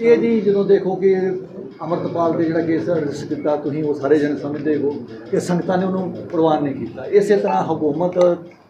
ਇਹ ਜੀ ਜਦੋਂ ਦੇਖੋ ਕਿ ਅਮਰਤਪਾਲ ਦੇ ਜਿਹੜਾ ਕੇਸ ਰਜਿਸਟਰ ਕੀਤਾ, ਤੁਸੀਂ ਉਹ ਸਾਰੇ ਜਣੇ ਸਮਝਦੇ ਹੋ ਕਿ ਸੰਗਤਾਂ ਨੇ ਉਹਨੂੰ ਪ੍ਰਵਾਨ ਨਹੀਂ ਕੀਤਾ। ਇਸੇ ਤਰ੍ਹਾਂ ਹਕੂਮਤ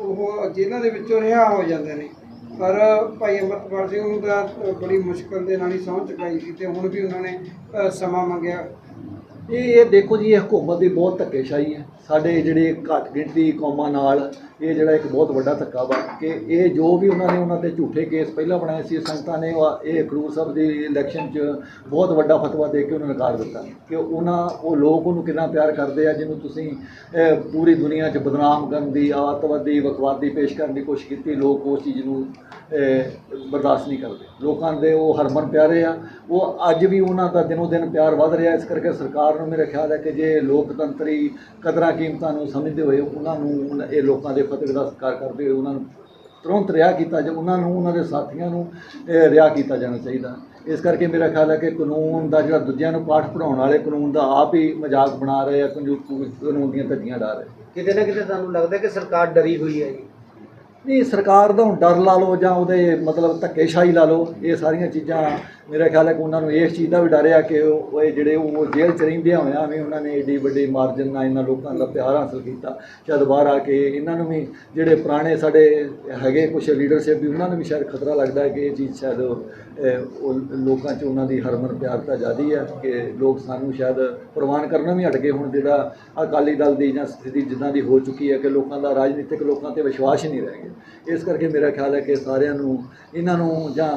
ਉਹ ਜੇਲ੍ਹਾਂ ਦੇ ਵਿੱਚੋਂ ਰਿਹਾ ਹੋ ਜਾਂਦੇ ਨੇ। ਪਰ ਭਾਈ ਅਮਰਤਪਾਲ ਸਿੰਘ ਨੂੰ ਤਾਂ ਬੜੀ ਮੁਸ਼ਕਲ ਦੇ ਨਾਲ ਹੀ ਸਹੁੰ ਚੁਕਾਈ ਸੀ ਤੇ ਹੁਣ ਵੀ ਉਹਨਾਂ ਨੇ ਸਮਾਂ ਮੰਗਿਆ। ਇਹ ਇਹ ਦੇਖੋ ਜੀ, ਇਹ ਹਕੂਮਤ ਦੀ ਬਹੁਤ ਧੱਕੇਸ਼ਾਹੀ ਹੈ। ਸਾਡੇ ਜਿਹੜੇ ਘੱਟ ਗਿਣਤੀ ਕੌਮਾਂ ਨਾਲ ਇਹ ਜਿਹੜਾ ਇੱਕ ਬਹੁਤ ਵੱਡਾ ਧੱਕਾ ਵਾ ਕਿ ਇਹ ਜੋ ਵੀ ਉਹਨਾਂ ਨੇ ਉਹਨਾਂ ਤੇ ਝੂਠੇ ਕੇਸ ਪਹਿਲਾਂ ਬਣਾਏ ਸੀ, ਸੰਗਤਾਂ ਨੇ ਉਹ- ਇਹ ਖਡੂਰ ਸਾਹਿਬ ਦੀ ਇਲੈਕਸ਼ਨ 'ਚ ਬਹੁਤ ਵੱਡਾ ਫਤਵਾ ਦੇ ਕੇ ਉਹਨਾਂ ਨੂੰ ਨਕਾਰ ਦਿੱਤਾ ਕਿ ਉਹਨਾਂ, ਉਹ ਲੋਕ ਉਹਨੂੰ ਕਿੰਨਾ ਪਿਆਰ ਕਰਦੇ ਆ, ਜਿਹਨੂੰ ਤੁਸੀਂ ਪੂਰੀ ਦੁਨੀਆ 'ਚ ਬਦਨਾਮ ਕਰਨ ਦੀ, ਆਤਵਾਦੀ ਵਕਵਾਦੀ ਪੇਸ਼ ਕਰਨ ਦੀ ਕੋਸ਼ਿਸ਼ ਕੀਤੀ, ਲੋਕ ਉਸ ਚੀਜ਼ ਨੂੰ ਬਰਦਾਸ਼ਤ ਨਹੀਂ ਕਰਦੇ। ਲੋਕਾਂ ਦੇ ਉਹ ਹਰਮਨ ਪਿਆਰੇ ਆ। ਉਹ ਅੱਜ ਵੀ ਉਹਨਾਂ ਦਾ ਦਿਨੋ ਦਿਨ ਪਿਆਰ ਵੱਧ ਰਿਹਾ, ਇਸ ਕਰਕੇ ਸਰਕਾਰ ਨੂੰ ਮੇਰਾ ਖਿਆਲ ਹੈ ਕਿ ਜੇ ਲੋਕਤੰਤਰੀ ਕਦਰਾਂ ਕੀਮਤਾਂ ਨੂੰ ਸਮਝਦੇ ਹੋਏ ਉਹਨਾਂ ਨੂੰ ਇਹ ਲੋਕਾਂ ਦੇ ਫਤਿਹ ਦਾ ਸਤਿਕਾਰ ਕਰਦੇ ਹੋਏ ਉਹਨਾਂ ਨੂੰ ਤੁਰੰਤ ਰਿਹਾ ਕੀਤਾ ਜਾ ਉਹਨਾਂ ਨੂੰ, ਉਹਨਾਂ ਦੇ ਸਾਥੀਆਂ ਨੂੰ ਰਿਹਾ ਕੀਤਾ ਜਾਣਾ ਚਾਹੀਦਾ। ਇਸ ਕਰਕੇ ਮੇਰਾ ਖਿਆਲ ਹੈ ਕਿ ਕਾਨੂੰਨ ਦਾ ਜਿਹੜਾ ਦੂਜਿਆਂ ਨੂੰ ਪਾਠ ਪੜਾਉਣ ਵਾਲੇ ਕਾਨੂੰਨ ਦਾ ਆਪ ਹੀ ਮਜ਼ਾਕ ਬਣਾ ਰਹੇ ਆ ਕਾਨੂੰਨ ਕਾਨੂੰਨ ਦੀਆਂ ਧੱਜੀਆਂ ਡਾ ਰਹੇ। ਕਿਤੇ ਨਾ ਕਿਤੇ ਤੁਹਾਨੂੰ ਲੱਗਦਾ ਕਿ ਸਰਕਾਰ ਡਰੀ ਹੋਈ ਹੈ ਜੀ। ਨਹੀਂ ਸਰਕਾਰ ਦਾ ਹੁਣ ਡਰ ਲਾ ਲਓ ਜਾਂ ਉਹਦੇ ਮਤਲਬ ਧੱਕੇਸ਼ਾਹੀ ਲਾ ਲਓ, ਇਹ ਸਾਰੀਆਂ ਚੀਜ਼ਾਂ ਮੇਰਾ ਖਿਆਲ ਹੈ ਕਿ ਉਹਨਾਂ ਨੂੰ ਇਸ ਚੀਜ਼ ਦਾ ਵੀ ਡਰ ਆ ਕਿ ਉਹ ਇਹ ਜਿਹੜੇ ਉਹ ਜੇਲ੍ਹ ਚ ਰਹਿੰਦਿਆਂ ਹੋਇਆਂ ਵੀ ਉਹਨਾਂ ਨੇ ਏਡੀ ਵੱਡੀ ਮਾਰਜਨ ਨਾਲ ਇਹਨਾਂ ਲੋਕਾਂ ਦਾ ਪਿਆਰ ਹਾਸਲ ਕੀਤਾ। ਸ਼ਾਇਦ ਬਾਹਰ ਆ ਕੇ ਇਹਨਾਂ ਨੂੰ ਵੀ ਜਿਹੜੇ ਪੁਰਾਣੇ ਸਾਡੇ ਹੈਗੇ ਕੁਝ ਲੀਡਰਸ਼ਿਪ ਵੀ, ਉਹਨਾਂ ਨੂੰ ਵੀ ਸ਼ਾਇਦ ਖਤਰਾ ਲੱਗਦਾ ਹੈ ਕਿ ਇਹ ਚੀਜ਼ ਸ਼ਾਇਦ ਉਹ ਲੋਕਾਂ 'ਚ ਉਹਨਾਂ ਦੀ ਹਰਮਨ ਪਿਆਰਤਾ ਜ਼ਿਆਦੀ ਹੈ ਕਿ ਲੋਕ ਸਾਨੂੰ ਸ਼ਾਇਦ ਪ੍ਰਵਾਨ ਕਰਨਾ ਵੀ ਹਟ ਗਏ ਹੁਣ ਜਿਹੜਾ ਅਕਾਲੀ ਦਲ ਦੀ ਜਾਂ ਸਥਿਤੀ ਜਿੱਦਾਂ ਦੀ ਹੋ ਚੁੱਕੀ ਹੈ ਕਿ ਲੋਕਾਂ ਦਾ ਰਾਜਨੀਤਿਕ ਲੋਕਾਂ ਤੇ ਵਿਸ਼ਵਾਸ ਹੀ ਨਹੀਂ ਰਹਿ ਗਿਆ। ਇਸ ਕਰਕੇ ਮੇਰਾ ਖਿਆਲ ਹੈ ਕਿ ਸਾਰਿਆਂ ਨੂੰ ਇਹਨਾਂ ਨੂੰ ਜਾਂ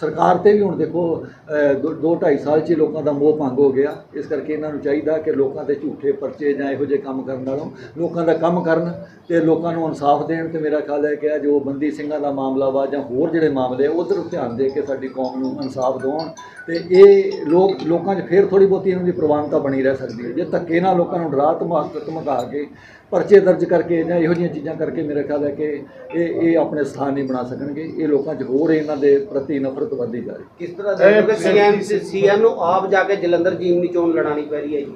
ਸਰਕਾਰ ਤੇ ਵੀ ਹੁਣ ਦੇਖੋ ਅਹ, ਦੋ ਦੋ ਢਾਈ ਸਾਲ 'ਚ ਹੀ ਲੋਕਾਂ ਦਾ ਮੋਹ ਭੰਗ ਹੋ ਗਿਆ। ਇਸ ਕਰਕੇ ਇਹਨਾਂ ਨੂੰ ਚਾਹੀਦਾ ਕਿ ਲੋਕਾਂ ਦੇ ਝੂਠੇ ਪਰਚੇ ਜਾਂ ਇਹੋ ਜਿਹੇ ਕੰਮ ਕਰਨ ਨਾਲੋਂ ਲੋਕਾਂ ਦਾ ਕੰਮ ਕਰਨ ਤੇ ਲੋਕਾਂ ਨੂੰ ਇਨਸਾਫ ਦੇਣ ਤੇ ਮੇਰਾ ਖਿਆਲ ਹੈ ਕਿ ਇਹ ਜੋ ਬੰਦੀ ਸਿੰਘਾਂ ਦਾ ਮਾਮਲਾ ਵਾ ਜਾਂ ਹੋਰ ਜਿਹੜੇ ਮਾਮਲੇ ਉਧਰ ਧਿਆਨ ਦੇ ਕੇ ਸਾਡੀ ਕੌਮ ਨੂੰ ਇਨਸਾਫ ਦਿਵਾਉਣ ਤੇ ਇਹ ਲੋਕ ਲੋਕਾਂ 'ਚ ਫੇਰ ਥੋੜੀ ਬਹੁਤੀ ਇਹਨਾਂ ਦੀ ਪ੍ਰਵਾਨਤਾ ਬਣੀ ਰਹਿ ਸਕਦੀ ਹੈ। ਜੇ ਧੱਕੇ ਨਾਲ ਲੋਕਾਂ ਨੂੰ ਡਰਾ ਧਮਕ ਧਮਕਾ ਕੇ ਪਰਚੇ ਦਰਜ ਕਰਕੇ ਜਾਂ ਇਹੋ ਜਿਹੀਆਂ ਚੀਜ਼ਾਂ ਕਰਕੇ ਮੇਰਾ ਖਿਆਲ ਹੈ ਕਿ ਇਹ ਇਹ ਆਪਣੇ ਸਥਾਨ ਨਹੀਂ ਬਣਾ ਸਕਣਗੇ। ਇਹ ਲੋਕਾਂ 'ਚ ਹੋਰ ਇਹਨਾਂ ਦੇ ਪ੍ਰਤੀ ਨਫ਼ਰਤ ਵਧਦੀ ਜਾ ਰਹੀ। ਕਿਸ ਤਰ੍ਹਾਂ ਦਾ ਕਿ ਸੀਐਮ ਸੀਐਮ ਨੂੰ ਆਪ ਜਾ ਕੇ ਜਲੰਧਰ ਜੀਮਨੀ ਚੋਣ ਲੜਾਣੀ ਪੈ ਰਹੀ ਹੈ ਜੀ।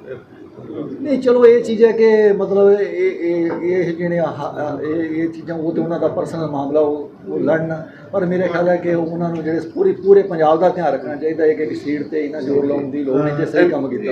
ਨਹੀਂ ਚਲੋ ਇਹ ਚੀਜ਼ ਹੈ ਕਿ ਮਤਲਬ ਇਹ ਇਹ ਇਹ ਜਿਹੜੇ ਆਹ- ਇਹ ਇਹ ਚੀਜ਼ਾਂ ਉਹ ਤੇ ਉਹਨਾਂ ਦਾ ਪਰਸਨਲ ਮਾਮਲਾ ਉਹ ਲੜਨ। ਪਰ ਮੇਰੇ ਖਿਆਲ ਹੈ ਕਿ ਉਹਨਾਂ ਨੂੰ ਜਿਹੜੇ ਪੂਰੀ ਪੂਰੇ ਪੰਜਾਬ ਦਾ ਧਿਆਨ ਰੱਖਣਾ ਚਾਹੀਦਾ ਹੈ ਕਿ ਇੱਕ ਸੀਟ ਤੇ ਇਹਨਾਂ ਜ਼ੋਰ ਲਾਉਣ ਦੀ ਲੋੜ ਨਹੀਂ ਜੇ ਸਹੀ ਕੰਮ ਕੀਤਾ